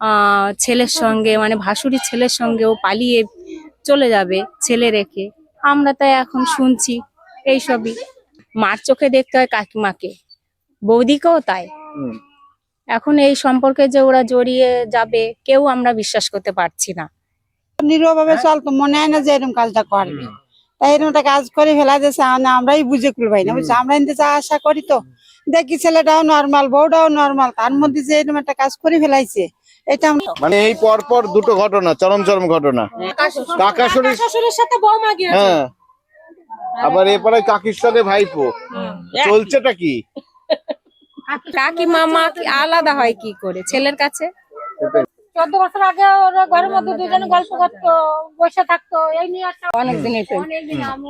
আহ, ছেলের সঙ্গে মানে ভাসুরি ছেলের সঙ্গে ও পালিয়ে চলে যাবে ছেলে রেখে। আমরা তাই এখন শুনছি এইসবই মার চোখে দেখতে হয় কাকিমাকে। বৌদিকেও তাই। এখন এই সম্পর্কে যে ওরা জড়িয়ে যাবে কেউ আমরা বিশ্বাস করতে পারছি না। নিরীহভাবে চলতো মনে হয় না যে এরকম কাজটা করবে। এরকম একটা কাজ করে ফেলা যাচ্ছে আমরাই বুঝে খুলবাই না বুঝছ? আমরা কিন্তু যা আশা করি তো। দেখি ছেলেটাও নর্মাল বউটাও নর্মাল তার মধ্যে যে এরকম একটা কাজ করে ফেলাইছে এটা মানে এই পর পর দুটো ঘটনা চরম চরম ঘটনা। কাকা শরীর শ্বশুরের সাথে বৌমা গিয়েছে হ্যাঁ। আবার এরপরে কাকির সাথে ভাইপো। চলছেটা কি? কাকিমা মা কি আলাদা হয় কি করে? ছেলের কাছে? চোদ্দ বছর আগে ওরা ঘরের মধ্যে দুজনে গল্প করতো বসে থাকতো এই নিয়ে অনেকদিন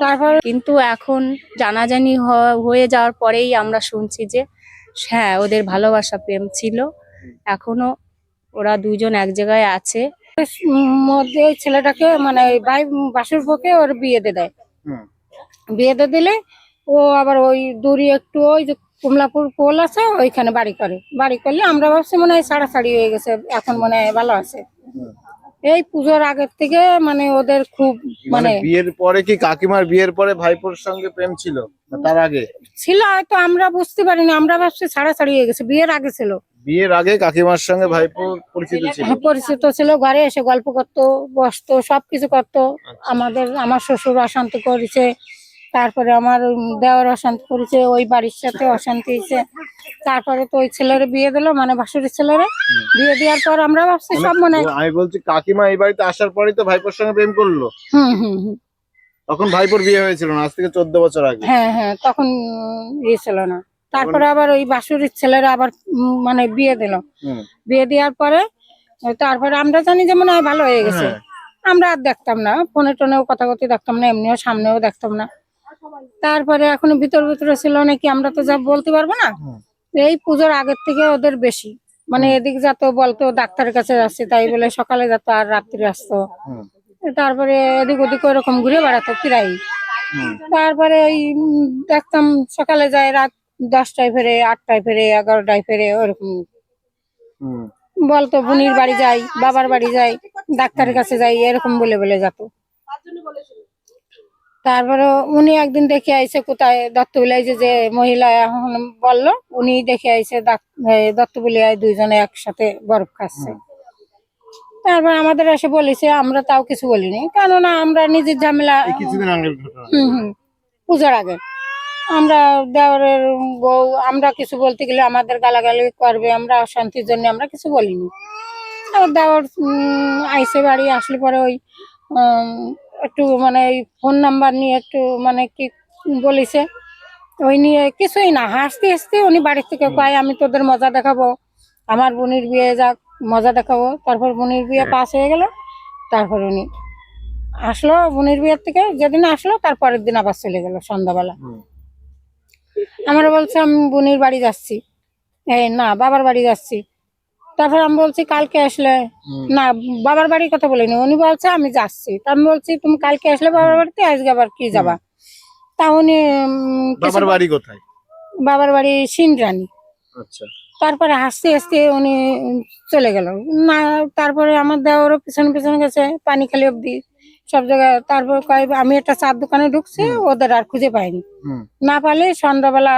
তারপর কিন্তু এখন জানাজানি হ- হয়ে যাওয়ার পরেই আমরা শুনছি যে হ্যাঁ ওদের ভালোবাসা প্রেম ছিল। এখনও ওরা দুজন এক জায়গায় আছে। মধ্যে ওই ছেলেটাকে মানে ওই ভাই বাসুর পক্ষে ওর বিয়ে দিয়ে। দেয়। বিয়ে দিয়ে দিলে ও আবার ওই দূরে একটু ওই যে কমলাপুর পোল আছে ওইখানে বাড়ি করে। বাড়ি করলে আমরা ভাবছি মনে হয় ছাড়াছাড়ি হয়ে গেছে এখন মনে হয় ভালো আছে। এই পুজোর আগের থেকে মানে ওদের খুব মানে মানে বিয়ের পরে কি কাকিমার বিয়ের পরে ভাইপোর সঙ্গে প্রেম ছিল? তার আগে? ছিল হয়তো আমরা বুঝতে পারিনি আমরা ভাবছি ছাড়াছাড়ি হয়ে গেছে বিয়ের আগে ছিল। বিয়ের আগে কাকিমার সঙ্গে ভাইপোর পরিচিত ছিল? পরিচিত ছিল ঘরে এসে গল্প করতো বসতো সবকিছু করতো। আমাদের আমার শ্বশুর অশান্তি করেছে তারপরে আমার দেওয়ার অশান্তি করেছে ওই বাড়ির সাথে অশান্তি হয়েছে। তারপরে তো ওই ছেলেরে বিয়ে দিলো মানে বাসুরের ছেলেরে। বিয়ে দেওয়ার পর আমরা ভাবছি সব মনে হয় ও, আমি বলছি কাকিমা এই বাড়িতে আসার পরেই তো ভাইপোর সঙ্গে প্রেম করল? হুম হুম হুম। তখন ভাইপোর বিয়ে হয়েছিল না আজ থেকে চোদ্দ বছর আগে। হ্যাঁ হ্যাঁ তখন ইয়ে ছিল না। তারপরে আবার ওই বাসুরের ছেলেরা আবার মানে বিয়ে দিল। বিয়ে দেওয়ার পরে তারপরে আমরা জানি যে মনে হয় ভালো হয়ে গেছে। হ্যাঁ। আমরা আর দেখতাম না ফোনে টোনেও কথা কথা দেখতাম না এমনিও সামনেও দেখতাম না। তারপরে এখন ভিতর ভিতরে ছিল নাকি আমরা তো যা বলতে পারব না। এই পুজোর আগের থেকে ওদের বেশি। মানে এদিক যত বলতো ডাক্তারের কাছে যাচ্ছে তাই বলে সকালে যেত আর রাত্রি আসতো। তারপরে এদিক ওদিক ওরকম ঘুরে বেড়াতো প্রায় তারপরে ওই দেখতাম সকালে যায় রাত দশটায় ফেরে আটটায় ফেরে এগারোটায় ফেরে ওরকম। বলতো বুনির বাড়ি যাই বাবার বাড়ি যাই ডাক্তারের কাছে যাই এরকম বলে বলে যেত। তারপরে উনি একদিন দেখে আইছে কোথায় দত্তবিলায় যে যে মহিলা এখন বলল উনি দেখে আইছে দত্তবিলায় দুইজনে একসাথে বরফ খাচ্ছে। তারপর আমাদের এসে বলেছে আমরা তাও কিছু বলিনি কেননা আমরা নিজের ঝামেলা হুম হুম পুজোর আগে। আমরা দেওয়ারের বউ আমরা কিছু বলতে গেলে আমাদের গালাগালি করবে আমরা অশান্তির জন্য আমরা কিছু বলিনি। আর দেওয়ার উম, আইসে বাড়ি আসলে পরে ওই উম, একটু মানে ওই ফোন নাম্বার নিয়ে একটু মানে কি বলেছে ওই নিয়ে কিছুই না হাসতে হাসতে উনি বাড়ির থেকে কয় আমি তোদের মজা দেখাবো আমার বোনের বিয়ে যাক মজা দেখাবো। তারপর বোনের বিয়ে পাস হয়ে গেল তারপর উনি আসলো বোনের বিয়ের থেকে যেদিন আসলো তার পরের দিন আবার চলে গেল সন্ধ্যাবেলা। আমরা বলছি আমি বোনের বাড়ি যাচ্ছি। এই না বাবার বাড়ি যাচ্ছি। তারপর আমি বলছি কালকে আসলে না বাবার বাড়ির কথা বলিনি। উনি বলছে আমি যাচ্ছি। তা আমি বলছি তুমি কালকে আসলে বাবার বাড়িতে আজকে আবার কি যাবা? তা উনি বাবার বাড়ি কোথায়? বাবার বাড়ি সিনরানি। আচ্ছা। তারপরে হাসতে হাসতে উনি চলে গেল। না তারপরে আমার দেওয়ারও পিছনে পিছনে গেছে পানি খালি অব্দি। সব জায়গায় তারপর আমি একটা চার দোকানে ঢুকছি ওদের আর খুঁজে পাইনি। না পালে সন্ধ্যাবেলা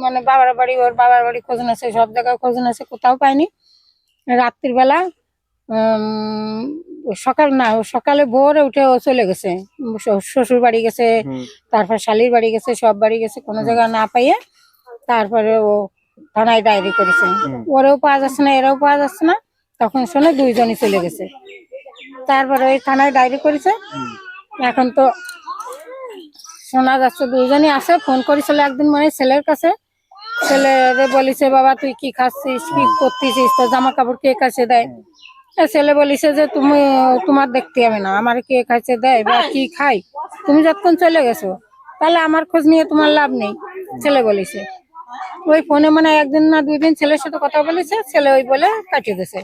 মানে বাবার বাড়ি ওর বাবার বাড়ি খোঁজ আছে সব জায়গায় খোঁজ আছে কোথাও পাইনি। রাত্রির বেলা সকাল না সকালে ভোরে উঠে ও চলে গেছে। শ্বশুর- বাড়ি গেছে তারপর শালির বাড়ি গেছে সব বাড়ি গেছে কোনো জায়গায় না পাইয়ে তারপরে ও থানায় ডায়েরি করেছে। ওরেও পাওয়া যাচ্ছে না এরাও পাওয়া যাচ্ছে না তখন শুনে দুইজনই চলে গেছে। তারপরে ওই থানায় ডায়েরি করেছে। এখন তো শোনা যাচ্ছে দুইজনই আছে, ফোন করেছিল একদিন মানে ছেলের কাছে। ছেলেরে বলিছে, বাবা, তুই কি খাচ্ছিস? কি করতেছিস? তো জামা কাপড় কে কাছে দেয়? ছেলে বলিছে যে, তুমি, তোমার দেখতে হবে না, আমার কে খাইছে দেয় বা কি খাই তুমি যতক্ষণ চলে গেছো, তাহলে আমার খোঁজ নিয়ে তোমার লাভ নেই, ছেলে বলিছে। ওই ফোনে মানে একদিন না দুই দিন ছেলের সাথে কথা বলেছে, ছেলে ওই বলে কাটিয়ে দিয়েছে।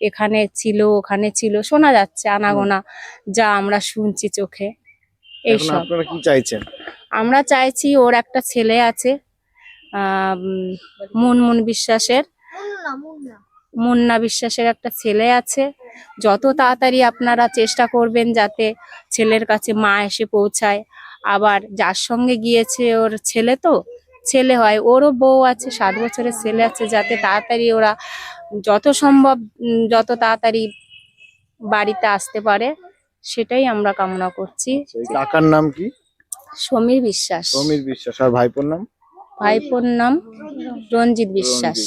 এখানে ছিল ওখানে ছিল শোনা যাচ্ছে আনাগোনা যা আমরা শুনছি চোখে। এইসব আপনারা কি চাইছেন? আমরা চাইছি ওর একটা ছেলে আছে মুনমুন বিশ্বাসের। মুন্না বিশ্বাসের একটা ছেলে আছে। যত তাড়াতাড়ি আপনারা চেষ্টা করবেন যাতে ছেলের কাছে মা এসে পৌঁছায় আবার যার সঙ্গে গিয়েছে ওর ছেলে তো ছেলে হয় ওরও বউ আছে সাত বছরের ছেলে আছে যাতে তাড়াতাড়ি ওরা যত সম্ভব যত তাড়াতাড়ি বাড়িতে আসতে পারে সেটাই আমরা কামনা করছি। এই কাকার নাম কি? সমীর বিশ্বাস। সমীর বিশ্বাস আর ভাইপোর নাম? ভাইপোর নাম রঞ্জিত বিশ্বাস।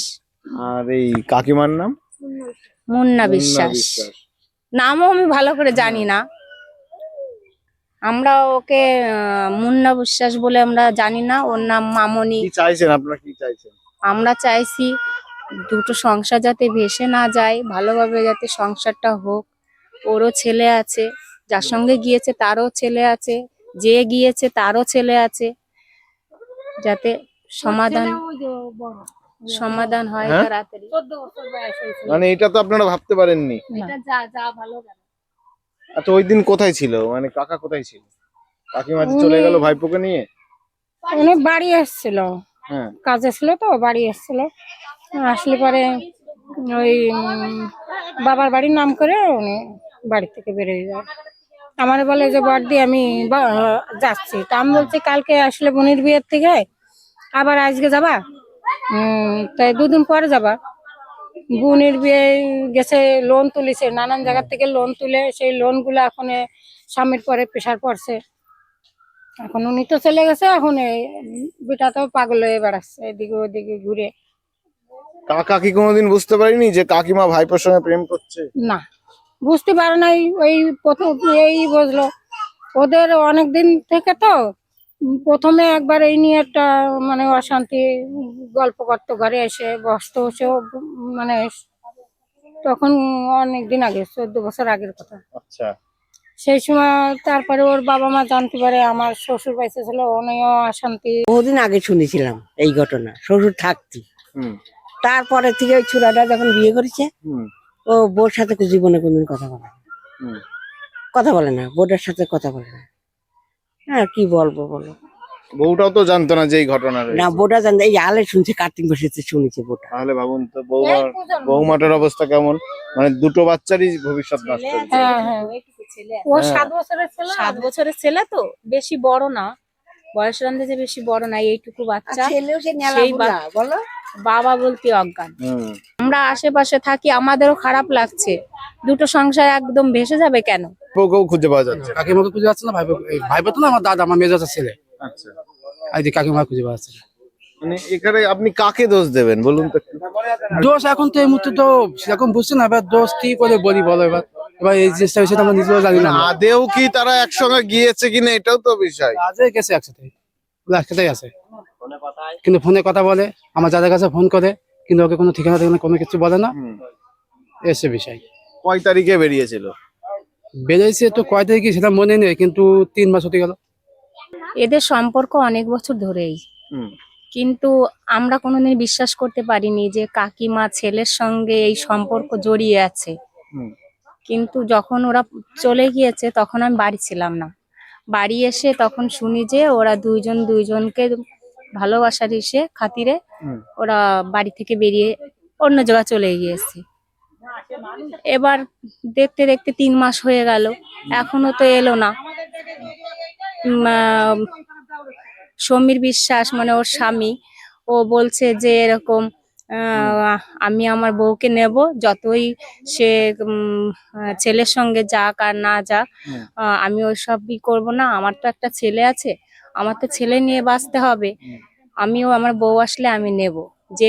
আর এই কাকিমার নাম? মুন্না মুন্না বিশ্বাস। নামও আমি ভালো করে জানি না। আমরা ওকে আহ, মুন্না বিশ্বাস বলে আমরা জানি না। ওর নাম মামনি। চাইছেন আপনারা? কি চাইছেন? আমরা চাইছি দুটো সংসার যাতে ভেসে না যায় ভালোভাবে যাতে সংসারটা হোক। ওরও ছেলে আছে যার সঙ্গে গিয়েছে তারও ছেলে আছে যে গিয়েছে তারও ছেলে আছে। যাতে সমাধান সমাধান হয় হ্যাঁ? তাড়াতাড়ি। মানে এটা তো আপনারা ভাবতে পারেননি। এটা যা যা ভালো। আচ্ছা ওই দিন কোথায় ছিল? মানে কাকা কোথায় ছিল? কাকিমা যে চলে গেল ভাইপোকে নিয়ে? উনি বাড়ি এসেছিল হ্যাঁ। কাজে ছিল তো বাড়ি এসেছিল আসলে পরে ওই বাবার বাড়ির নাম করে উনি বাড়ি থেকে বেরিয়ে যায়। আমার বলে যে বর্দি আমি যাচ্ছি। তা আমি বলছি কালকে আসলে বোনের বিয়ের থেকে আবার আজকে যাবা? তাই দুদিন পরে যাবা। বোনের বিয়ে গেছে লোন তুলিছে নানান জায়গা থেকে লোন তুলে সেই লোনগুলো এখন সামিট পরে প্রেশার পড়ছে। এখন উনি তো চলে গেছে এখন বেটা তো পাগল হয়ে বেড়াচ্ছে এদিকে ওদিকে ঘুরে। কাকা কি কোনোদিন বুঝতে পারিনি যে কাকিমা ভাইপোর সঙ্গে প্রেম করছে? না বুঝতে পারে নাই ওই প্রথম এই বুঝলো। ওদের অনেক দিন থেকে তো প্রথমে একবার এই নিয়ে একটা মানে অশান্তি গল্প করতো ঘরে এসে বসতো সেও মানে তখন অনেক দিন আগে চোদ্দ বছর আগের কথা। আচ্ছা। সেই সময় তারপরে ওর বাবা মা জানতে পারে আমার শ্বশুর বাইসে ছিল উনিও অশান্তি। বহুদিন আগে শুনেছিলাম এই ঘটনা শ্বশুর থাকতি। হুম। তারপরে থেকে ওই চূড়াটা যখন বিয়ে করেছে হুম। ও বোর সাথে জীবনে কোনদিন কথা বলে হুম। কথা বলে না বোর্ডের সাথে কথা বলে না। হ্যাঁ কি বলব বলো? বউটাও তো জানতো না যে এই ঘটনা না বোটা জানতে এই আলে শুনছে কার্তিক বসেছে শুনেছে বোটা তাহলে ভাবুন তো বৌমার বৌমাটার অবস্থা কেমন? মানে দুটো বাচ্চারই ভবিষ্যৎ নষ্ট। হ্যাঁ হ্যাঁ ওইটুকু ছেলে ও। সাত বছরের ছিল? সাত বছরের ছেলে তো বেশি বড় না। বয়স বয়সের আন্দাজে বেশি বড় না এইটুকু বাচ্চা। ছেলেও সে বা- বলো বাবা বলতে অজ্ঞান। আমরা আশেপাশে থাকি আমাদেরও খারাপ লাগছে। দুটো সংসার একদম ভেসে যাবে কেন? বউকেও খুঁজে পাওয়া যাচ্ছে। কাকিমাকে খুঁজে পাচ্ছে না? ভাই ভাই তো না আমার দাদা আমার মেজাজের ছেলে। আচ্ছা। কাকিমা খুঁজে পাচ্ছে। না। মানে এখানে আপনি কাকে দোষ দেবেন? বলুন তো দোষ এখন তো এই মুহূর্তে তো সেরকম বুঝছি না এবার দোষ কি করে বলি বলো এবার? এবার এই জিনিসটা সেটা আমরা নিজেও জানি না। আদেও কি তারা একসঙ্গে গিয়েছে কিনা এটাও তো বিষয়। আজকে গেছে একসাথে। একসাথেই আছে। কিন্তু ফোনে কথা বলে আমার যাদের কাছে ফোন করে কিন্তু ওকে কোনো ঠিকানা ঠিকানা কোনো কিছু বলে না। এসে বিষয়। কয় তারিখে বেরিয়েছিল? বেরিয়েছে তো কয় তারিখে সেটা মনে নেই কিন্তু তিন মাস হতে গেল। এদের সম্পর্ক অনেক বছর ধরেই। কিন্তু আমরা কোনোদিন বিশ্বাস করতে পারিনি যে কাকিমা ছেলের সঙ্গে এই সম্পর্ক জড়িয়ে আছে। কিন্তু যখন ওরা চলে গিয়েছে তখন আমি বাড়ি ছিলাম না। বাড়ি এসে তখন শুনি যে ওরা দুইজন দুইজনকে ভালোবাসার এসে খাতিরে ওরা বাড়ি থেকে বেরিয়ে অন্য জায়গায় চলে গিয়েছে। এবার দেখতে দেখতে তিন মাস হয়ে গেল। এখনও তো এলো না। সমীর বিশ্বাস মানে ওর স্বামী ও বলছে যে এরকম আমি আমার বউকে নেব যতই সে ছেলের সঙ্গে যাক আর না যাক আমি ওইসবই করব না। আমার তো একটা ছেলে আছে আমার তো ছেলে নিয়ে বাঁচতে হবে। আমিও আমার বউ আসলে আমি নেব। যে